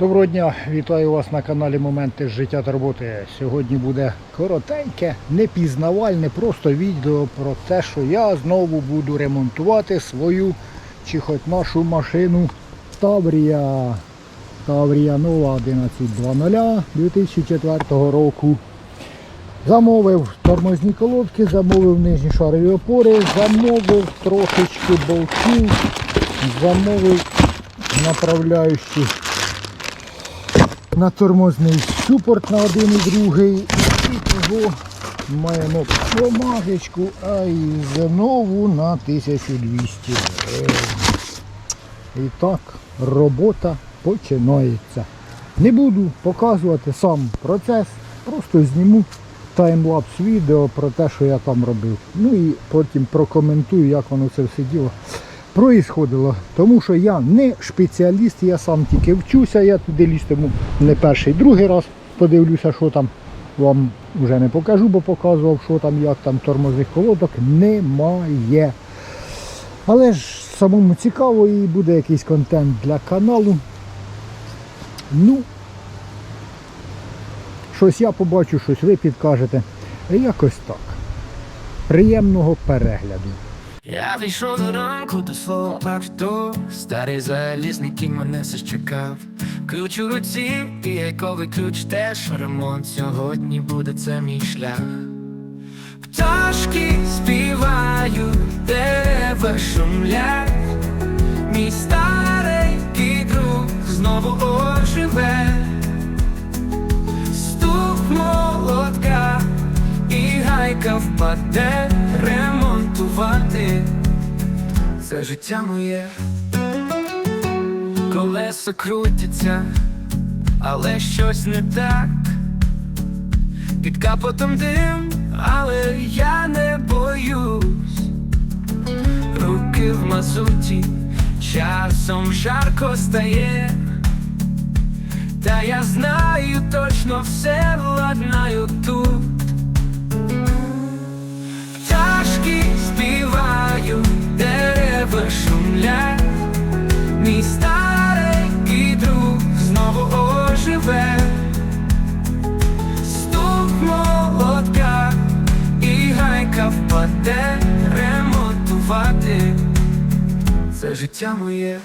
Доброго дня, вітаю вас на каналі Моменти життя та роботи. Сьогодні буде коротеньке, непізнавальне, просто відео про те, що я знову буду ремонтувати свою чи хоч нашу машину Таврія. Таврія нова 11.00 2004 року. Замовив тормозні колодки, замовив нижні шарові опори, замовив трошечки болтів, замовив направляючі на тормозний супорт на один і другий. І того маємо помазочку, а і знову на 1200 гривень. І так, робота починається. Не буду показувати сам процес, просто зніму таймлапс відео про те, що я там робив. Ну і потім прокоментую, як воно це все діло проїсходило. Тому що я не спеціаліст, я сам тільки вчуся, я туди лізтиму не перший, другий раз подивлюся, що там вам вже не покажу, бо показував, що там, як там тормозних колодок немає. Але ж самому цікаво і буде якийсь контент для каналу. Ну, щось я побачу, щось ви підкажете. Якось так. Приємного перегляду. Я вийшов до ранку до свого парку Старий залізний кінь мене все чекав. Ключ у руці і яйковий ключ теж. Ремонт сьогодні буде це мій шлях. Пташки співають, дерева шумлять Мій старенький друг знову оживе. Стук молотка і гайка впаде ремонтувати це життя моє, колеса крутяться, але щось не так. Під капотом дим, але я не боюсь. Руки в мазуті, часом жарко стає. Та я знаю точно все владнаю тут. Життя моє.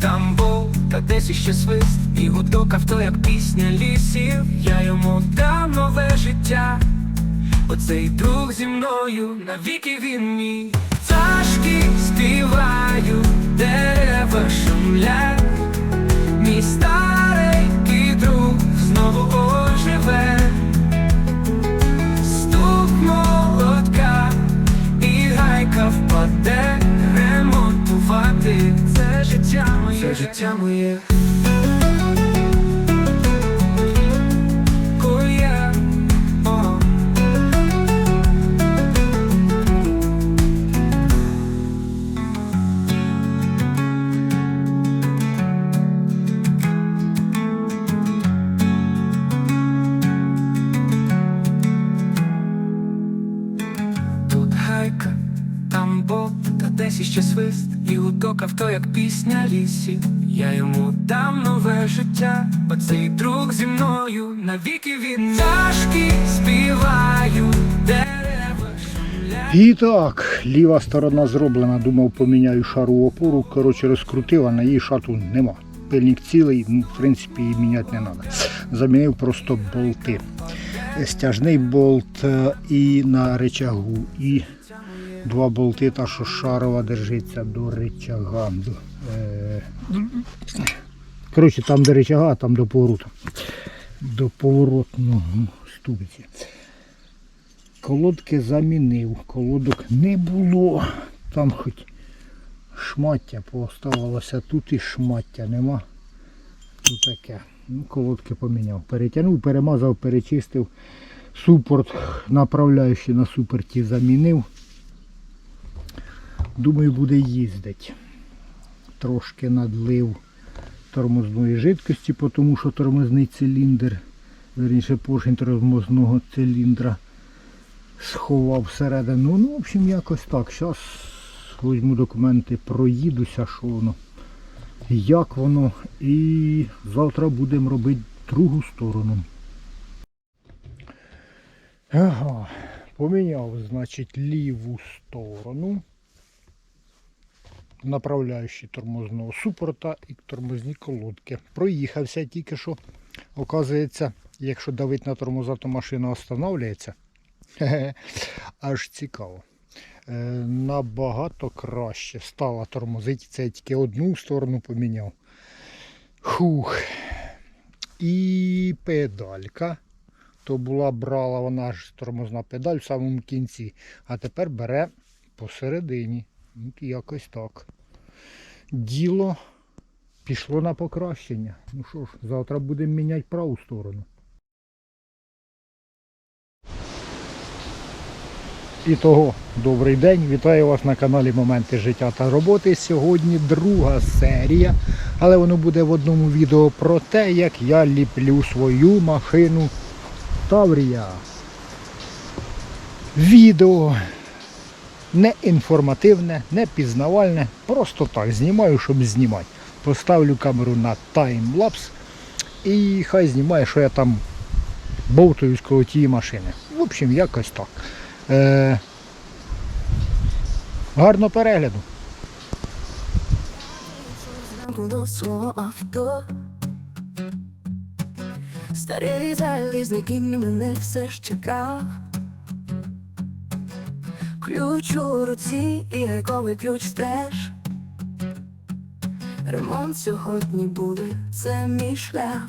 Там бол, та десь іще свист. І гудок авто, як пісня лісів. Я йому дам нове життя. Оцей друг зі мною, навіки він мій болт, та десь іще свист І гудок авто, як пісня лісів Я йому дам нове життя Оцей друг зі мною, навіки він Пташки співають, дерева І так, ліва сторона зроблена, думав поміняю шару опору. Коротше, розкрутив, а на її шату нема. Пильник цілий, ну, в принципі, її міняти не треба. Замінив просто болти. Стяжний болт е, і на речагу, і два болти, та що шарова держиться до речага. Е, коротше, там до речага, а там до повороту. До поворотного ступиці. Колодки замінив, колодок не було. Там хоч шмаття пооставалося, тут і шмаття нема. Тут таке. Ну, колодки поміняв. Перетягнув, перемазав, перечистив. Супорт, направляючий на суперті замінив. Думаю, буде їздити. Трошки надлив тормозної жидкості, тому що тормозний циліндр Вірніше поршень тормозного циліндра сховав всередину. Ну, в общем, якось так. Зараз візьму документи, проїдуся, що воно, як воно. І завтра будемо робити другу сторону. Ага, поміняв, значить, ліву сторону. Направляючи тормозного супорта і тормозні колодки. Проїхався тільки що. Оказується, якщо давить на тормоза, то машина останавливається. Аж цікаво. Е, набагато краще стала тормозити. Це я тільки одну сторону поміняв. Хух. І педалька. То була брала вона ж тормозна педаль в самому кінці, а тепер бере посередині. Якось так. Діло пішло на покращення. Ну що ж, завтра будемо міняти праву сторону. І того, добрий день, вітаю вас на каналі Моменти життя та роботи. Сьогодні друга серія, але воно буде в одному відео про те, як я ліплю свою машину Таврія. Відео не інформативне, не пізнавальне, просто так знімаю, щоб знімати. Поставлю камеру на таймлапс і хай знімає, що я там бовтаюсь коло тієї машини. В общем, якось так. Е, гарного перегляду. Свого авто Старий мене все ж чекав Ключ у руці і гайковий ключ теж. Ремонт сьогодні буде, це мій шлях.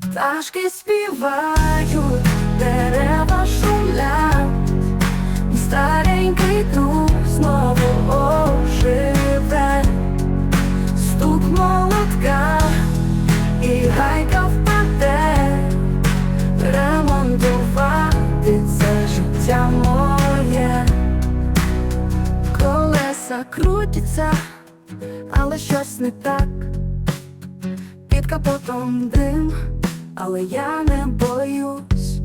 Пташки співають, дерева шумлять. Старенький друг знову оживе. Стук молотка Колеса крутяться, але щось не так. Під капотом дим, але я не боюсь.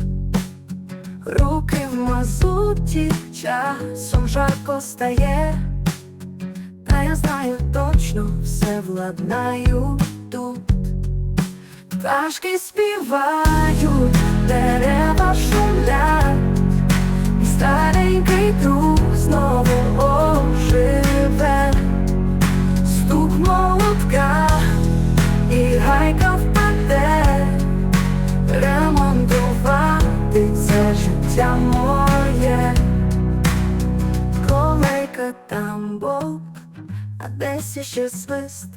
Руки в мазуті, часом жарко стає. Та я знаю точно, все владнаю тут. Пташки співають, дерева шумлять, старенький друг знову оживе, там болт а десь іще свист,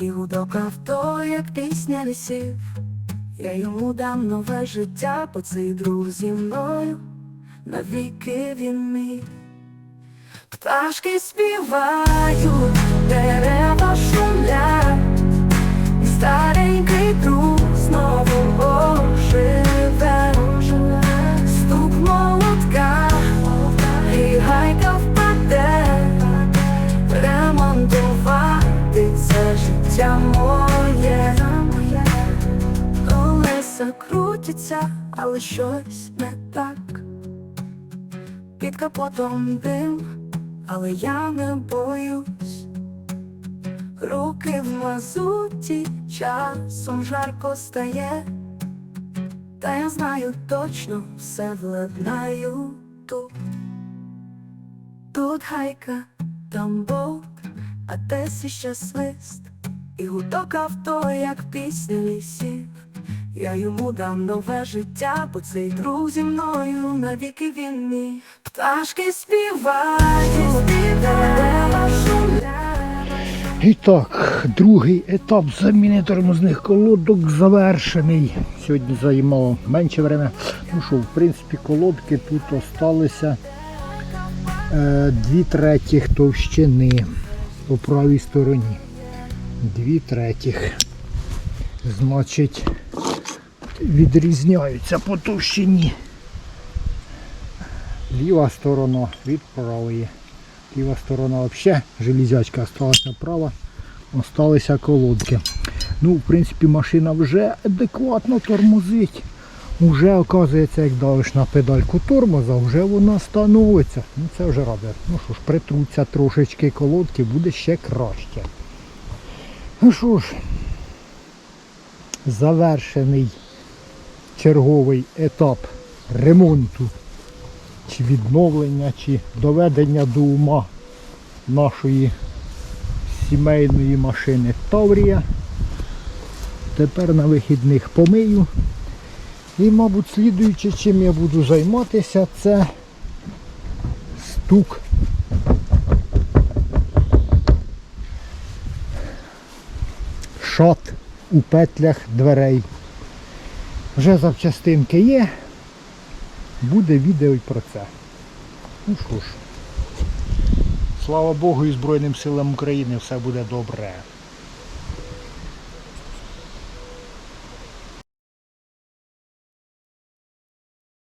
і гудок авто, як пісня лісів. Я йому дам нове життя, бо цей друг зі мною, навіки він мій. Пташки співають, дерева шумлять, старенький друг знову оживе, Колеса крутяться, але щось не так. Під капотом дим, але я не боюсь. Руки в мазуті, часом жарко стає. Та я знаю точно, все владнаю тут. Тут гайка, там болт, а десь іще свист, і гудок авто, як пісня лісів. Я йому дам нове життя, бо цей друг зі мною навіки він мій. Пташки співають, дерева шумлять. І так, другий етап заміни тормозних колодок завершений. Сьогодні займало менше времени. Ну що, в принципі, колодки тут осталися е, дві третіх товщини по правій стороні. Дві третіх. Значить, відрізняються по товщині. Ліва сторона від правої. Ліва сторона взагалі железячка осталася права. Осталися колодки. Ну, в принципі, машина вже адекватно тормозить. Уже, оказується, як давиш на педальку тормоза, вже вона становиться. Ну це вже радує. Ну що ж, притруться трошечки колодки, буде ще краще. Ну що ж, завершений черговий етап ремонту чи відновлення, чи доведення до ума нашої сімейної машини Таврія. Тепер на вихідних помию. І, мабуть, слідуючи, чим я буду займатися, це стук. Шат у петлях дверей. Вже запчастинки є. Буде відео й про це. Ну що ж. Слава Богу і Збройним силам України все буде добре.